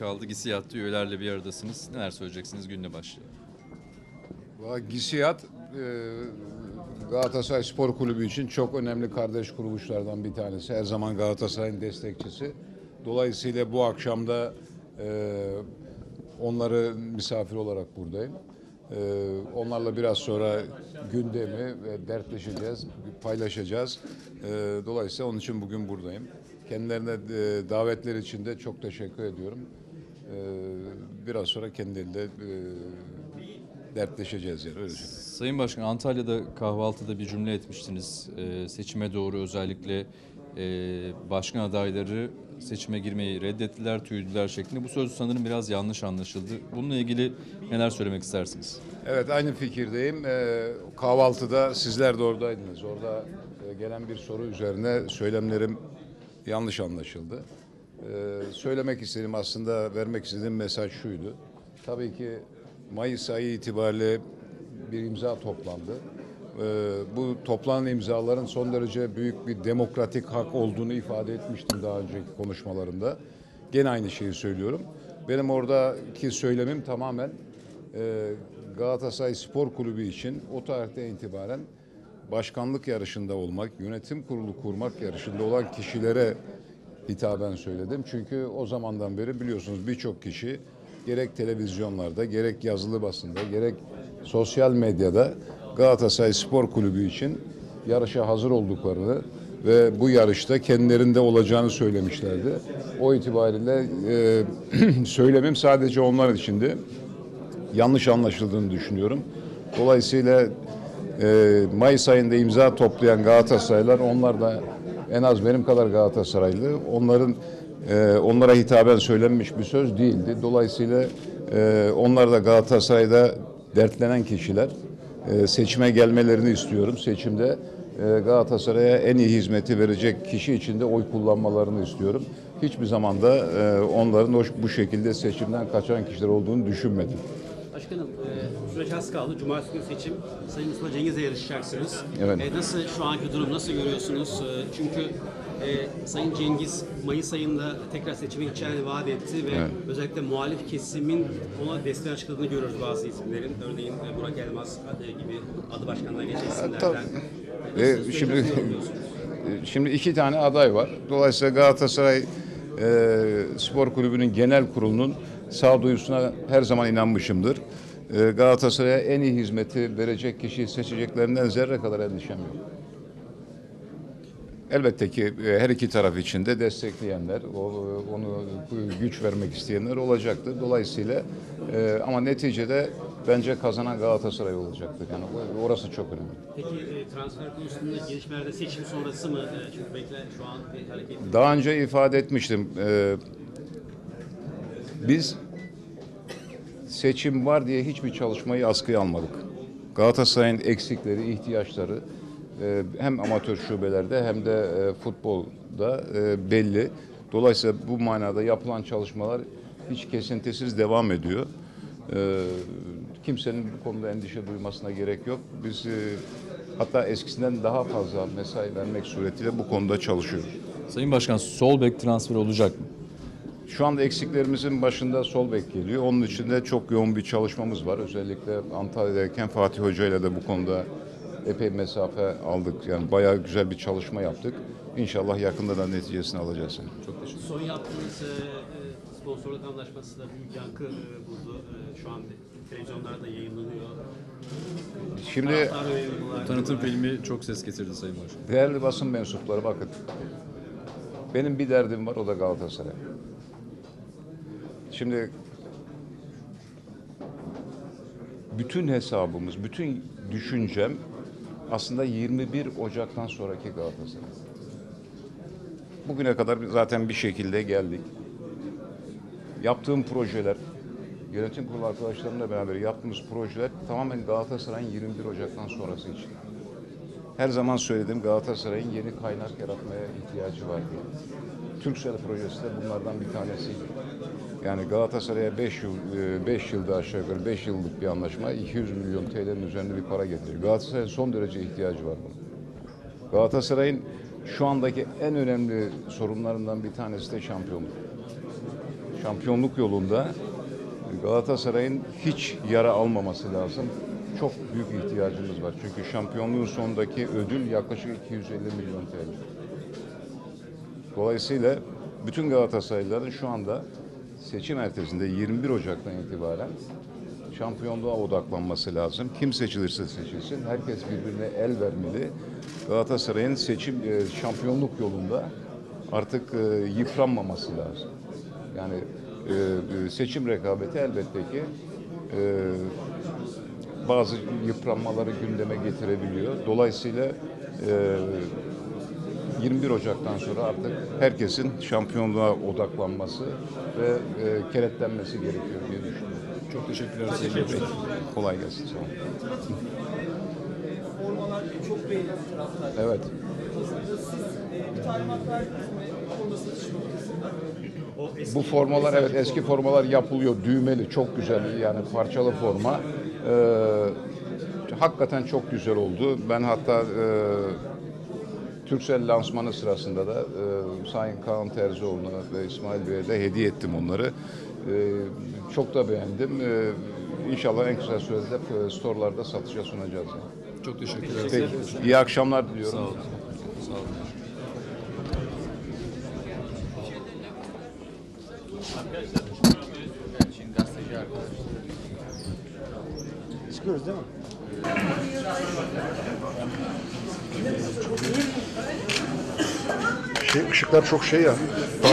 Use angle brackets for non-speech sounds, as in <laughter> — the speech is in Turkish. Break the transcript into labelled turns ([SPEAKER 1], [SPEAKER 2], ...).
[SPEAKER 1] kaldı. Gisiyatta üyelerle bir aradasınız. Neler söyleyeceksiniz günle başlayalım.
[SPEAKER 2] Gisiyat e, Galatasaray Spor Kulübü için çok önemli kardeş kuruluşlardan bir tanesi. Her zaman Galatasaray'ın destekçisi. Dolayısıyla bu akşamda e, onları misafir olarak buradayım. E, onlarla biraz sonra gündemi ve dertleşeceğiz, paylaşacağız. E, dolayısıyla onun için bugün buradayım. Kendilerine e, davetleri için de çok teşekkür ediyorum. E, biraz sonra kendileriyle e, dertleşeceğiz yani öyle söyleyeyim.
[SPEAKER 1] Sayın Başkan Antalya'da kahvaltıda bir cümle etmiştiniz. Ee, seçime doğru özellikle e, başkan adayları seçime girmeyi reddettiler, tüydüler şeklinde. Bu söz sanırım biraz yanlış anlaşıldı. Bununla ilgili neler söylemek istersiniz?
[SPEAKER 2] Evet aynı fikirdeyim. Ee, kahvaltıda sizler de oradaydınız. Orada e, gelen bir soru üzerine söylemlerim yanlış anlaşıldı. Ee, söylemek istediğim aslında vermek istediğim mesaj şuydu. Tabii ki Mayıs ayı itibariyle bir imza toplandı. Ee, bu toplanan imzaların son derece büyük bir demokratik hak olduğunu ifade etmiştim daha önceki konuşmalarımda. Gene aynı şeyi söylüyorum. Benim oradaki söylemim tamamen e, Galatasaray Spor Kulübü için o tarihten itibaren başkanlık yarışında olmak, yönetim kurulu kurmak yarışında olan kişilere hitaben söyledim. Çünkü o zamandan beri biliyorsunuz birçok kişi gerek televizyonlarda, gerek yazılı basında, gerek sosyal medyada Galatasaray Spor Kulübü için yarışa hazır olduklarını ve bu yarışta kendilerinde olacağını söylemişlerdi. O itibariyle e, <clears throat> söylemim sadece onlar içindi yanlış anlaşıldığını düşünüyorum. Dolayısıyla e, Mayıs ayında imza toplayan Galatasaraylılar onlar da en az benim kadar Galatasaraylı. Onların e, onlara hitaben söylenmiş bir söz değildi. Dolayısıyla e, onlar da Galatasaray'da dertlenen kişiler. E, seçime gelmelerini istiyorum. Seçimde e, Galatasaray'a en iyi hizmeti verecek kişi için de oy kullanmalarını istiyorum. Hiçbir zaman da e, onların bu şekilde seçimden kaçan kişiler olduğunu düşünmedim.
[SPEAKER 3] Başkanım, e, süreç az kaldı. Cumartesi günü seçim. Sayın Mustafa Cengiz'le yarışacaksınız.
[SPEAKER 2] Evet.
[SPEAKER 3] E, nasıl şu anki durum, nasıl görüyorsunuz? E, çünkü e, Sayın Cengiz Mayıs ayında tekrar seçime gideceğini vaat etti ve
[SPEAKER 2] Evet.
[SPEAKER 3] özellikle muhalif kesimin ona destek açıkladığını görüyoruz bazı isimlerin. Örneğin e, Burak Elmas e, gibi adı başkanlığa geçen isimlerden. E,
[SPEAKER 2] E, şimdi
[SPEAKER 3] yorumluyorsunuz? <laughs>
[SPEAKER 2] şimdi iki tane aday var. Dolayısıyla Galatasaray e, Spor Kulübü'nün genel kurulunun sağduyusuna her zaman inanmışımdır. E, Galatasaray'a en iyi hizmeti verecek kişiyi seçeceklerinden zerre kadar endişem yok. Elbette ki e, her iki taraf için de destekleyenler, o, onu güç vermek isteyenler olacaktır. Dolayısıyla e, ama neticede bence kazanan Galatasaray olacaktır. Yani orası çok önemli.
[SPEAKER 3] Peki e, transfer konusunda gelişmelerde seçim sonrası mı? E, çünkü bekle şu an bir hareket
[SPEAKER 2] Daha önce ifade etmiştim. Biz seçim var diye hiçbir çalışmayı askıya almadık. Galatasaray'ın eksikleri, ihtiyaçları e, hem amatör şubelerde hem de e, futbolda e, belli. Dolayısıyla bu manada yapılan çalışmalar hiç kesintisiz devam ediyor. Kimsenin bu konuda endişe duymasına gerek yok. Biz hatta eskisinden daha fazla mesai vermek suretiyle bu konuda çalışıyoruz.
[SPEAKER 1] Sayın Başkan sol bek transferi olacak mı?
[SPEAKER 2] Şu anda eksiklerimizin başında sol bek geliyor. Onun için de çok yoğun bir çalışmamız var. Özellikle Antalya'dayken Fatih Hoca ile de bu konuda epey mesafe aldık. Yani bayağı güzel bir çalışma yaptık. İnşallah yakında da neticesini alacağız. Çok teşekkür
[SPEAKER 3] Son yaptığınız e, e, sponsorluk anlaşması da büyük yankı e, buldu. E, şu an televizyonlarda yayınlanıyor.
[SPEAKER 2] Şimdi.
[SPEAKER 1] Tanıtım filmi çok ses getirdi Sayın Başkan.
[SPEAKER 2] değerli basın mensupları bakın. Benim bir derdim var o da Galatasaray. Şimdi bütün hesabımız, bütün düşüncem aslında 21 Ocak'tan sonraki Galatasaray. Bugüne kadar zaten bir şekilde geldik. Yaptığım projeler, yönetim kurulu arkadaşlarımla beraber yaptığımız projeler tamamen Galatasaray'ın 21 Ocak'tan sonrası için. Her zaman söyledim Galatasaray'ın yeni kaynak yaratmaya ihtiyacı var diye. Türksel projesi de bunlardan bir tanesiydi. Yani Galatasaray'a 5 yıl 5 yılda aşağı yukarı 5 yıllık bir anlaşma 200 milyon TL'nin üzerinde bir para getiriyor. Galatasaray'ın son derece ihtiyacı var buna. Galatasaray'ın şu andaki en önemli sorunlarından bir tanesi de şampiyonluk. şampiyonluk yolunda Galatasaray'ın hiç yara almaması lazım. Çok büyük ihtiyacımız var. Çünkü şampiyonluğun sonundaki ödül yaklaşık 250 milyon TL. Dolayısıyla bütün Galatasaraylıların şu anda seçim ertesinde 21 Ocak'tan itibaren şampiyonluğa odaklanması lazım. Kim seçilirse seçilsin herkes birbirine el vermeli. Galatasaray'ın seçim e, şampiyonluk yolunda artık e, yıpranmaması lazım. Yani e, seçim rekabeti elbette ki bazı yıpranmaları gündeme getirebiliyor. Dolayısıyla 21 Ocak'tan sonra artık herkesin şampiyonluğa odaklanması ve e, kenetlenmesi gerekiyor diye düşünüyorum.
[SPEAKER 4] Çok teşekkürler.
[SPEAKER 2] Peki, kolay gelsin. Sağ olun.
[SPEAKER 5] Formalar çok beğenildi taraftar.
[SPEAKER 2] Evet.
[SPEAKER 5] Siz bir talimat verdiniz mi? O konuda satış noktasında.
[SPEAKER 3] O eski
[SPEAKER 2] Bu formalar evet eski formalar yapılıyor. Düğmeli çok güzel yani parçalı forma. Ee, hakikaten çok güzel oldu. Ben hatta e, Türksel lansmanı sırasında da e, Sayın Kaan Terzioğlu'na ve İsmail Bey'e de hediye ettim onları. E, çok da beğendim. E, inşallah en kısa sürede e, storelarda satışa sunacağız. yani.
[SPEAKER 4] Çok teşekkürler.
[SPEAKER 2] Peki, iyi akşamlar diliyorum.
[SPEAKER 1] Sağ olun. Sağ olun.
[SPEAKER 6] Çıkıyoruz değil mi?
[SPEAKER 7] Şey, ışıklar çok şey ya.